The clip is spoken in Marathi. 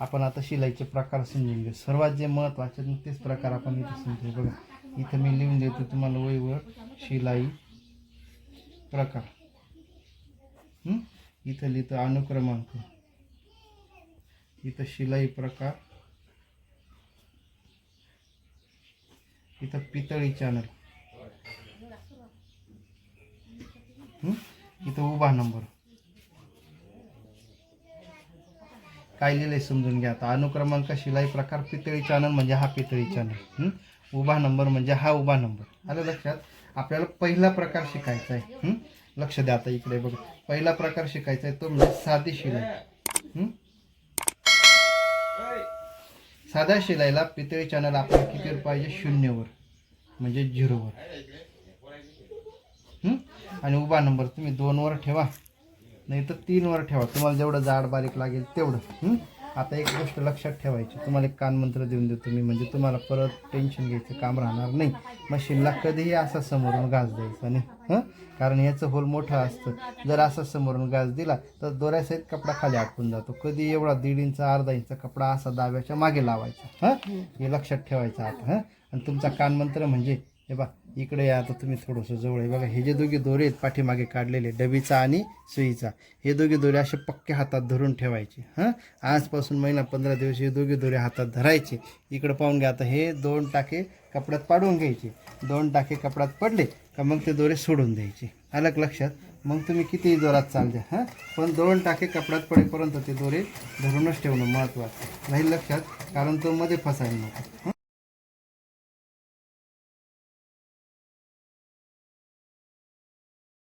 आपण आता शिलाईचे प्रकार समजून घेऊ. सर्वात जे महत्त्वाचे तेच प्रकार आपण इथे समजू बघा इथं मी लिहून देतो तुम्हाला वहीवर शिलाई प्रकार. इथं लिहितो अनुक्रमांक. इथं शिलाई प्रकार. इथं पितळी चॅनल इथं उभा नंबर काय लिहिलंय समजून घ्या आता. अनुक्रमांक शिलाई प्रकार पितळी चॅनल म्हणजे हा पितळी चॅनल. उभा नंबर म्हणजे हा उभा नंबर. आलं लक्षात? आपल्याला पहिला प्रकार शिकायचा आहे. लक्ष द्या आता इकडे बघ. पहिला प्रकार शिकायचा आहे तो म्हणजे साधी शिलाई. साध्या शिलाईला पितळी चॅनल आपल्याला कितीवर पाहिजे? शून्यवर म्हणजे झिरोवर आणि उभा नंबर तुम्ही दोनवर ठेवा. नाही तर तीनवर ठेवा. तुम्हाला जेवढं जाड बारीक लागेल तेवढं. आता एक गोष्ट लक्षात ठेवायची. तुम्हाला एक कानमंत्र देऊन देतो मी. म्हणजे तुम्हाला परत टेन्शन घ्यायचं काम राहणार नाही. मशीनला कधीही असा समोरून घास द्यायचा नाही. कारण याचं होल मोठं असतं. जर असा समोरून घास दिला तर दोऱ्यासहित कपडा खाली अटकून जातो. कधी एवढा दीड इंच अर्धा इंच कपडा असा दाव्याच्या मागे लावायचा. हं? हे लक्षात ठेवायचं आता. हं? आणि तुमचा कानमंत्र म्हणजे हे बा इकडे या आता तुम्ही थोडंसं जवळ आहे. बघा हे जे दोघे दोरे आहेत पाठीमागे काढलेले डबीचा आणि सुईचा हे दोघे दोरे असे पक्के हातात धरून ठेवायचे हां? आजपासून महिना पंधरा दिवस हे दोघे दोरे हातात धरायचे. इकडं पाहून घ्या आता हे दोन टाके कपड्यात पाडून घ्यायचे. दोन टाके कपड्यात पडले का मग ते दोरे सोडून द्यायचे. अलग लक्षात मग तुम्ही कितीही जोरात चाल द्या हां? पण दोन टाके कपड्यात पडेपर्यंत ते दोरे धरूनच ठेवणं महत्त्वाचं राहील लक्षात कारण तो मध्ये फसायला नको